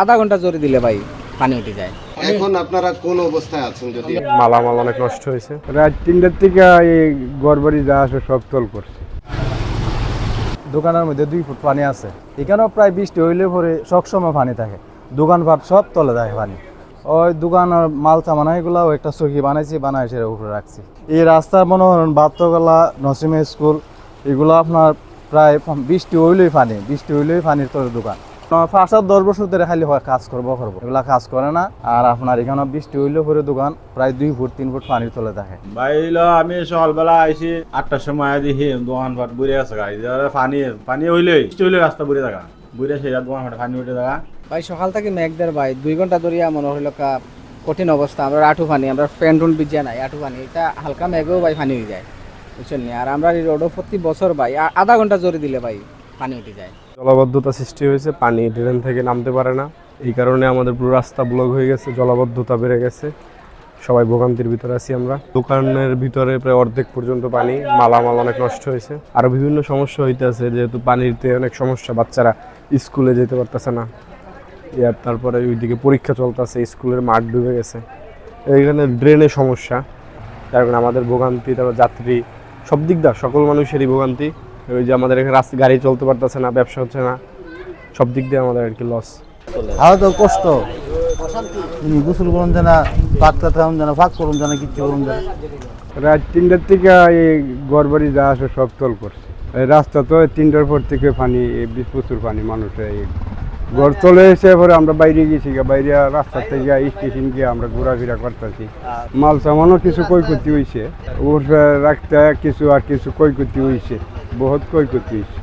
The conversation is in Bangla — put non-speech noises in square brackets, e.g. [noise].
আধা ঘণ্টা জোরে দিলে ভাই পানি উঠে যায়। এখন আপনারা কোন অবস্থায় আছেন যদি [laughs] মালামাল অনেক নষ্ট হয়েছে। রাত তিনটার থেকে এই গড়বাড়ি যা আছে সব তল করছে। দোকানের মধ্যে দুই ফুট পানি আছে। এখানেও প্রায় বৃষ্টি হইলে পরে সবসময় পানি থাকে। দোকানপাট সব তলে থাকে পানি। ওই দোকানের মাল সামানা এগুলা একটা চকি বানাইছি বানাই সেটা উপরে রাখছি। এই রাস্তার মনে করেন বাত্যগলা নসিমে স্কুল এগুলো আপনার প্রায় বৃষ্টি হইলেই পানি বৃষ্টি হইলেই পানির তলে দোকান। পাঁচ আর দশ বছর ধরে খালি হয় কাজ করব করব। এগুলা কাজ করে না। আর আপনার এখানে বৃষ্টি হইলে পরে দোকান প্রায় দুই ফুট তিন ফুট পানির তলে থাকে। বাইলো আমি সকালবেলা আইসি আটটার সময় দেখি দোকান পাট বুড়ে আছে গাড়ি পানি পানি হইলে বৃষ্টি হইলে রাস্তা বুড়ে থাকা। বুড়ে সেই দোকান পাটে পানি উঠে থাকা। ভাই সকাল থেকে মেঘদের ভাই দুই ঘণ্টা ধরিয়া মনে হইল কা কঠিন অবস্থা। আমরা আঠু পানি আমরা প্যান্টুন বিজিয়া নাই আঠু পানি। এটা হালকা মেঘেও ভাই পানি হয়ে যায় বুঝছেন নি? আর আমরা এই রোডও প্রতি বছর ভাই আধা ঘণ্টা জোরে দিলে ভাই। পানি উঠে যায়। জলাবদ্ধতা সৃষ্টি হয়েছে, পানি ড্রেন থেকে নামতে পারে না। এই কারণে আমাদের পুরো রাস্তা ব্লক হয়ে গেছে, জলাবদ্ধতা বেড়ে গেছে। সবাই ভোগান্তির ভিতরে আছি আমরা। দোকানের ভিতরে প্রায় অর্ধেক পর্যন্ত পানি, মালামাল অনেক নষ্ট হয়েছে। আরও বিভিন্ন সমস্যা হইতেছে, যেহেতু পানিতে অনেক সমস্যা, বাচ্চারা স্কুলে যেতে পারতেছে না। ইয়ার তারপরে ওইদিকে পরীক্ষা চলতেছে, স্কুলের মাঠ ডুবে গেছে। এইখানে ড্রেনের সমস্যা। যার কারণে আমাদের ভোগান্তি, তারপর যাত্রী, সব দিক দা, সকল মানুষেরই ভোগান্তি। ওই যে আমাদের রাস্তা গাড়ি চলতে পারতেছে না ব্যবসা হচ্ছে না সব দিক দিয়ে আমাদের আর কি লস আরও তো কষ্ট। গোসল করুন জানা পাক কাটাম জানা ফাঁক করুন জানা কিচ্ছু করুন জানা। রাত তিনটার থেকে এই গড়বাড়ি যা আছে সব তল করছে। এই রাস্তা তো তিনটার পর থেকে পানি প্রচুর পানি মানুষের এই ঘর চলে এসে পরে আমরা বাইরে গেছি বাইরে রাস্তা থেকে স্টেশন গিয়ে আমরা ঘোরাফেরা করতেছি। মাল সামানও কিছু কই করতে হয়েছে ওর রাখতে কিছু আর কিছু কই করতে হয়েছে বহুত কই করতে হয়েছে